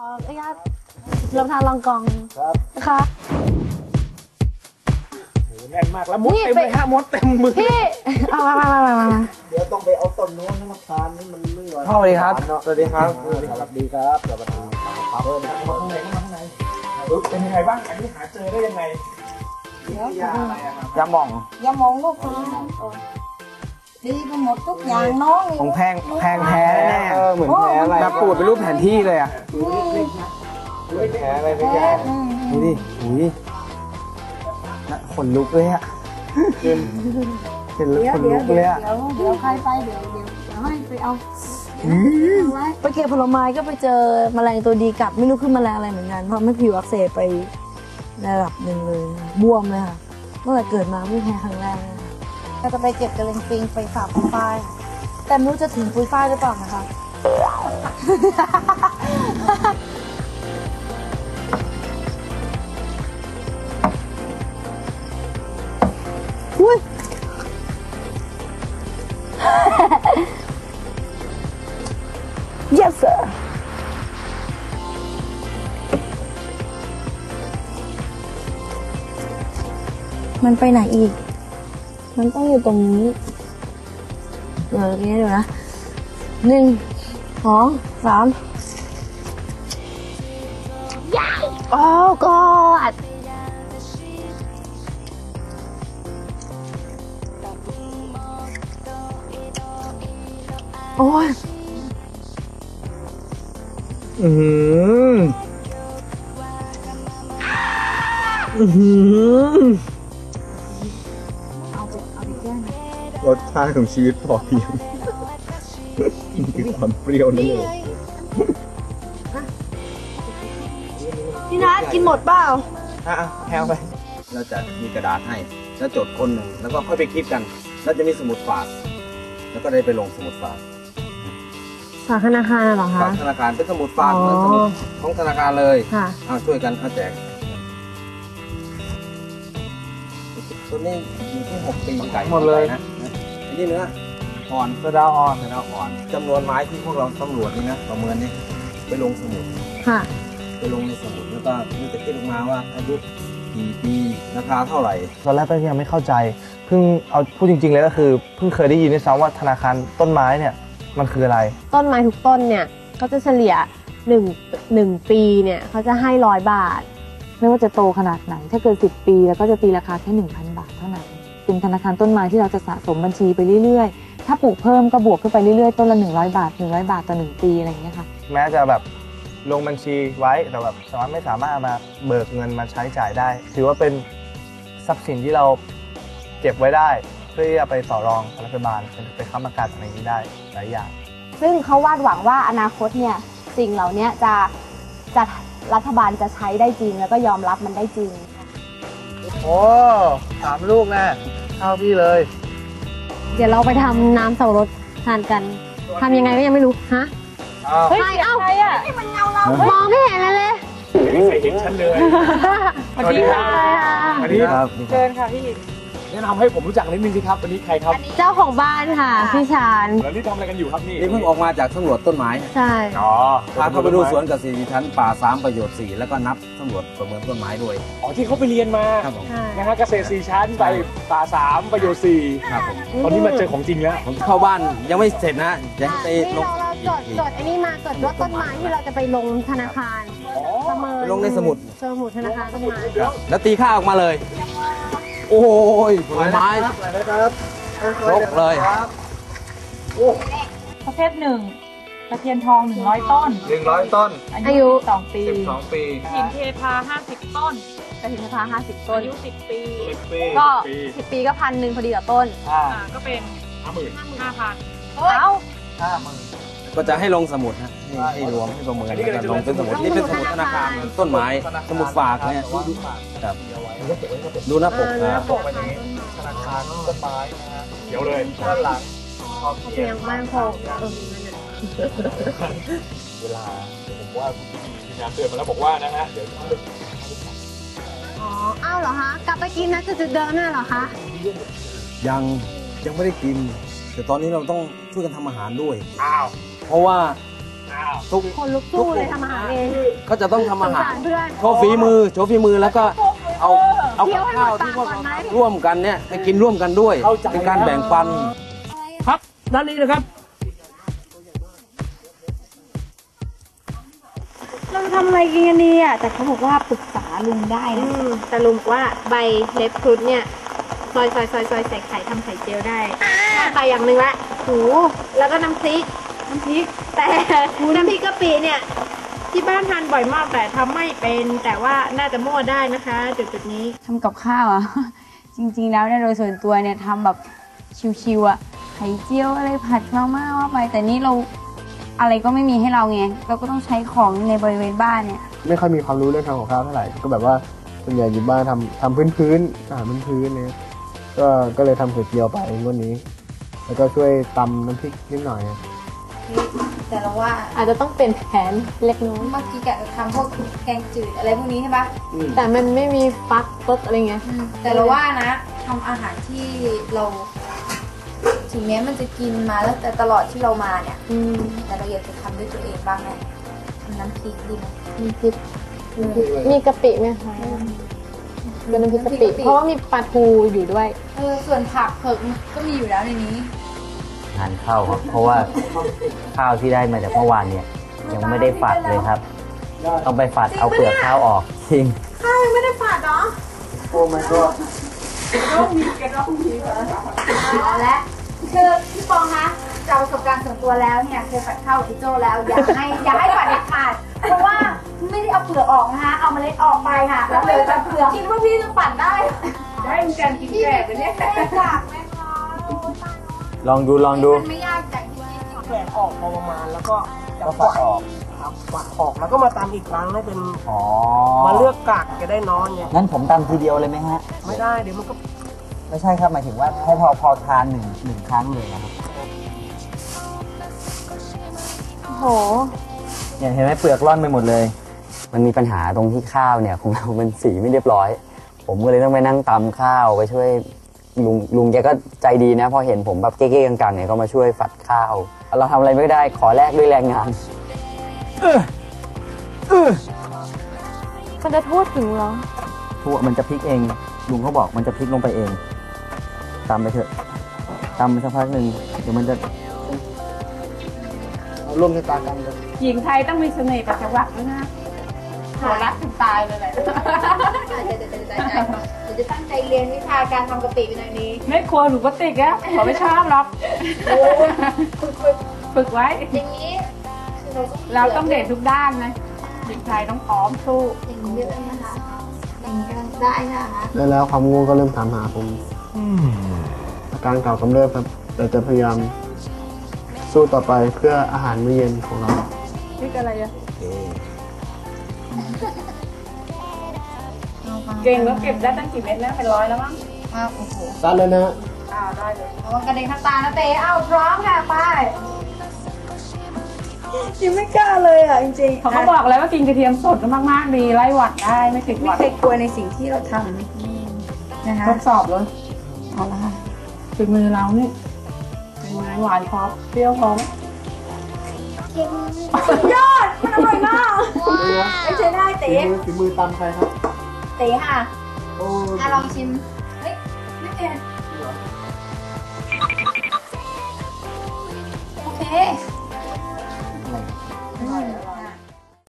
ออนุญาตรับประทานลองกองครับนะคะ โหแน่นมากแล้วมดนี่เต็มไป เลยฮะมดเต็มมือพี่เอามามามามามาเดี๋ยวต้องไปเอาต้นโน้นมาทานนี่มันไม่ไหวพ่อสวัสดีครับ สวัสดีครับ สวัสดีครับดีครับสวัสดีครับเออมามาข้างในเข้ามาข้างในเออเป็นยังไงบ้าง อันนี้หาเจอได้ยังไงยาอะไรอะครับยาหม่อง อย่ามองลูกค้า ดีไปหมดทุกอย่างน้องของแพงแพงแท้แน่เออเหมือนแพ้อะไรแบบปูดเป็นรูปแผนที่เลยอะแพ้อะไรไม่ได้ดูดิอุ้ยน่ะขนลุกเลยอะเห็นแล้วเดี๋ยวขนเดี๋ยลุวกเดี๋เลยยวอะเดี๋ยวเดี๋ยวใครไปเดี๋ยวเดี๋ยวเดี๋ยวให้ไปเอาไว้ไปเก็บผลไม้ก็ไปเจอแมลงตัวดีกัดไม่รู้คือแมลงอะไรเหมือนกันเพราะไม่ผิวอักเสบไประดับหนึ่งเลย บวมเลยค่ะเมื่อไหร่เกิดมาไม่แพ้ครั้งแรกเลยค่ะ เราจะไปเก็บกระเลงปิงไปฝากปุยฝ้ายแต่ไม่รู้จะถึงปุยฝ้ายหรือเปล่านะคะ อุ้ย yes sir มันไปไหนอีก มันต้องอยู่ตรงนี้เดี๋ยวนี้เสองสามโอ้กอดโอ้ยอือหืออือหือรสชาติของชีวิตพอเพียงนี่คือความเปรี้ยวนั่นเองพี่นัทกินหมดเปล่าอะอะแพงไป เราจะมีกระดาษให้ แล้วจดคนหนึ่ง แล้วก็ค่อยไปคิดกัน แล้วจะมีสมุดฝาก แล้วก็ได้ไปลงสมุดฝาก ฝากธนาคารเหรอฝาคะ กธนาคารเป็นสมุดฝากอ๋อเหมือนสมุดของธนาคารเลย ค่ะ เอาช่วยกันเอาแจกตัวนี้อยู่ที่หกปีไก่หมดเลย นะอั นนี้เนื้ออ่อนสะเดาอ่อนเนื้ออ่อนจำนวนไม้ที่พวกเราสำรวจนี่นะประเมินนี่ไปลงสมุดค่ะ ไปลงในสมุดแล้วก็มันจะคิดออกมาว่าอายุกี่ปีราคาเท่าไหร่ตอนแรกก็ยังไม่เข้าใจเพิ่งเอาพูดจริง ๆ เลยก็คือเพิ่งเคยได้ยินด้วยซ้ำว่าธนาคารต้นไม้เนี่ยมันคืออะไร ต้นไม้ทุกต้นเนี่ยเขาจะเฉลี่ยหนึ่งหนึ่งปีเนี่ยเขาจะให้ร้อยบาท ไม่ว่าจะโตขนาดไหน ถ้าเกิน 10 ปี แล้วก็จะตีราคาแค่ 1,000 บาทเท่านั้น เป็นธนาคารต้นไม้ที่เราจะสะสมบัญชีไปเรื่อยๆ ถ้าปลูกเพิ่มก็บวกขึ้นไปเรื่อยๆ ต้นละ 100 บาท 100 บาทต่อ 1 ปีอะไรอย่างเงี้ยค่ะ แม้จะแบบลงบัญชีไว้แต่แบบสามารถไม่สามารถเอามาเบิกเงินมาใช้จ่ายได้ ถือว่าเป็นทรัพย์สินที่เราเก็บไว้ได้ เพื่อที่จะไปต่อรองกับรัฐบาลเป็นไปค้ำประกันอะไรอย่างนี้ได้หลายอย่าง ซึ่งเขาวาดหวังว่าอนาคตเนี่ยสิ่งเหล่านี้จะจะรัฐบาลจะใช้ได้จริงแล้วก็ยอมรับมันได้จริง โอ้สามลูกแน่เท่าพี่เลย เดี๋ยวเราไปทำน้ำสับปะรดทานกันทำยังไงก็ยังไม่รู้ ฮะ อ้าวเฮ้ยเอ้านี่มันเงาเรามองไม่เห็นเลยเลยไม่เคยเห็นฉันเลย สวัสดีครับสวัสดีครับ เชิญค่ะพี่ แนะนำให้ผมรู้จักนิดนึงสิครับวันนี้ใครครับเจ้าของบ้านค่ะ พี่ชาญแล้วนี่ทำอะไรกันอยู่ครับนี่นี่เพิ่งออกมาจากสำรวจต้นไม้ใช่ อ๋อพาเข้าไปดูสวนเกษตรชั้นป่าสามประโยชน์สี่แล้วก็นับสำรวจประเมินต้นไม้ด้วย อ๋อที่เขาไปเรียนมาครับผมใช่นะฮะเกษตรสี่ชั้นไปป่าสามประโยชน์สี่ครับผมตอนนี้มาเจอของจริงแล้วผมเข้าบ้านยังไม่เสร็จนะจะให้ไปนี่ลงเราเราจดจดไอ้นี่มาจดว่าต้นไม้ที่เราจะไปลงธนาคารประเมินลงในสมุดสมุดธนาคารต้นไม้แล้วตีค่าออกมาเลย โอ้ยผลไม้รกเลยประเภทหนึ่งตะเคียนทองหนึ่งร้อยต้นหนึ่งร้อยต้น อายุสองปีสิบสองปีหินเทพาห้าสิบต้นกระถิ่นพาห้าสิบต้นอายุสิบปีสิบปีก็สิบปีสิบปีก็พันหนึ่งพอดีต่อต้นอ่าอ่าก็เป็นห้าหมื่นห้าพันเอ้าห้าหมื่น ก็จะให้ลงสมุดนะให้ให้รวมให้ประเมินแล้วก็ลงเป็นสมุดนี่เป็นสมุดธนาคารเหมือนต้นไม้ สมุดฝากเนี่ยครับดูหน้าปกนะปกเป็นอย่างนี้ธนาคารต้นไม้นะฮะเดี๋ยวเลยด้านหลังพอเพีเพียยงงบ้านโคกเออนั่นน่ะเวลาผมว่าทีมงานเตือนมาแล้วบอกว่านะฮะเดี๋ยวต้องอ๋ออ้าวเหรอคะกลับไปกินนะจุดๆเดิมน่ะเหรอคะยังยังไม่ได้กินแต่ตอนนี้เราต้องช่วยกันทำอาหารด้วยอ้าว เพราะว่าทุกคนลุกสู้เลยทำอาหารเองก็จะต้องทำอาหารสงสารเพื่อนโชว์ฝีมือโชว์ฝีมือแล้วก็เอาเอาเคี้กัยวบให้ข้าวหมดที่พวกปากก่อนไหมร่วมกันเนี่ยไปกินร่วมกันด้วยเข้าใจเป็นการแบ่งปัน ครับด้านนี้นะครับเราทำอะไรกินกันดีอะแต่เขาบอกว่าปรึกษาลุงได้นะแต่ลุงบอกว่าใบเล็บครุฑเนี่ยซอยซอยซอยซอยใส่ไข่ทำไข่เจียวได้ได้ไปอย่างหนึ่งละโหแล้วก็น้ำพริก น้ำพริก แต่น้ำพริกกะปิเนี่ย ที่บ้านทานบ่อยมากแต่ทำไม่เป็นแต่ว่าน่าจะมั่วได้นะคะ จุดจุดๆนี้ ทำกับข้าวอะ จริงๆแล้วเนี่ยโดยส่วนตัวเนี่ยทำแบบชิวๆอะไข่เจียวอะไรผัดมาม่าว่าไป แต่นี่เราอะไรก็ไม่มีให้เราไงเราก็ต้องใช้ของในบริเวณบ้านเนี่ย ไม่ค่อยมีความรู้เรื่องทำของข้าวเท่าไหร่ ก็แบบว่าส่วนใหญ่อยู่บ้านทำทำพื้นพื้นๆอาหารพื้นพื้นๆเนี่ยก็ก็เลยทำก๋วยเตี๋ยวไปงวดนี้ แล้วก็ช่วยตำน้ำพริกนิดหน่อย แต่เราว่าอาจจะต้องเปลี่ยนแผนเล็กน้อยเมื่อกี้กะทำพวกแกงจืดอะไรพวกนี้ใช่ปะแต่มันไม่มีฟักฟดอะไรเงี้ยแต่เราว่านะทำอาหารที่เรา ถึงแม้มันจะกินมาแล้วแต่ตลอดที่เรามาเนี่ย อืมแต่เราอยากจะทำด้วยตัวเองบ้างไงทำน้ำพริกดีไหมมีพริกมีกะปิไหมคะเป็นน้ำพริกกะปิเพราะว่ามีปลาทูอยู่ด้วย เออส่วนผักเผือกก็มีอยู่แล้วในนี้ ทานข้าวครับ เพราะว่าข้าวที่ได้มาจากเมื่อวานเนี่ย ยังไม่ได้ฝัดเลยครับ ต้องไปฝัดเอาเปลือกข้าวออกจริงโอ้ my god เอาละคือพี่ปองคะจากประสบการณ์ส่วนตัวแล้วเนี่ยเคยฝัดข้าวกับพี่โจแล้วอย่าให้อย่าให้ฝัดเด็ดขาดเพราะว่าไม่ได้เอาเปลือกออกนะคะเอาเมล็ดออกไปค่ะแล้วเลยจะเปลือกคิดว่าพี่จะฝัดได้ได้เหมือนกันกินแกะไปเนี่ยแกะไหมคะ ลองดูลองดู มันไม่ยากจากที่คิดแกะออกพอประมาณแล้วก็จะก็ฝัดออก ครับฝัดออกแล้วก็มาตำอีกครั้งให้เป็นอ๋อมาเลือกกากจะได้น้อยไงงั้นผมตำทีเดียวเลยไหมฮะ ไม่ได้เดี๋ยวมันก็ไม่ใช่ครับหมายถึงว่าให้พอพอทานหนึ่งหนึ่งครั้งเลยนะครับโหเนี่ยเห็นไหมเปลือกร่อนไปหมดเลย มันมีปัญหาตรงที่ข้าวเนี่ยของเรามันสีไม่เรียบร้อย ผมก็เลยต้องไปนั่งตำข้าวไปช่วย ลุงลุงแกก็ใจดีนะ พอเห็นผมแบบเก๊ๆกังๆเนี่ยก็มาช่วยฝัดข้าว เราทำอะไรไม่ได้ขอแลกด้วยแรงงานมันจะโทษถึงเหรอพวกมันจะพลิกเอง ลุงเขาบอกมันจะพลิกลงไปเองตามไปเถอะตามไปสักพักหนึ่งเดี๋ยวมันจะเอาร่วมชะตากรรมกันหญิงไทยต้องมีเสน่ห์ปัจจวักด้วยนะหัวรักถึงตายเลยแหละ เดี๋ยวเดี๋ยวเดี๋ยวเดี๋ยวเดี๋ยวจะตั้งใจเรียนวิชาการทำกะปิเป็นอย่างนี้ไม่กลัวหนูก็ติกอะขอไม่ชอบหรอกฝึกไว้อย่างนี้คือเราเราต้องเด่นทุกด้านนะหญิงไทยต้องพร้อมสู้อย่างนี้เยอะนะคะอย่างนี้กำลังได้นะคะแล้วแล้วความง่วงก็เริ่มถามหาผมอาการเก่ากำเริบครับ แต่จะพยายามสู้ต่อไปเพื่ออาหารมื้อเย็นของเราพริกอะไรอะ เก่งแล้วเก็บได้ตั้งกี่เม็ดแล้วเป็นร้อยแล้วมั้งอ้าวโอ้โหสั้นเลยนะฮะอ่าได้เลยระวังกระเด็นข้างตานะเต้เอ้าพร้อมค่ะไปยังไม่กล้าเลยอะจริงๆเขาก็บอกแล้วว่ากินกระเทียมสดมากๆดีไล่หวัดได้ไม่ติดหไม่วัดเคยกลัวในสิ่งที่เราทำนะคะทดสอบเลยเอาละค่ะเป็นมือเรานี่เป็นไงหวานพอเปรี้ยวพอไหมยอดมันอร่อยมากไม่ใช่ได้เต๋ฝีมือฝีมือตำใครครับ เต้ค่ะโอ้อะลองชิม เฮ้ยไม่เป็นโอเค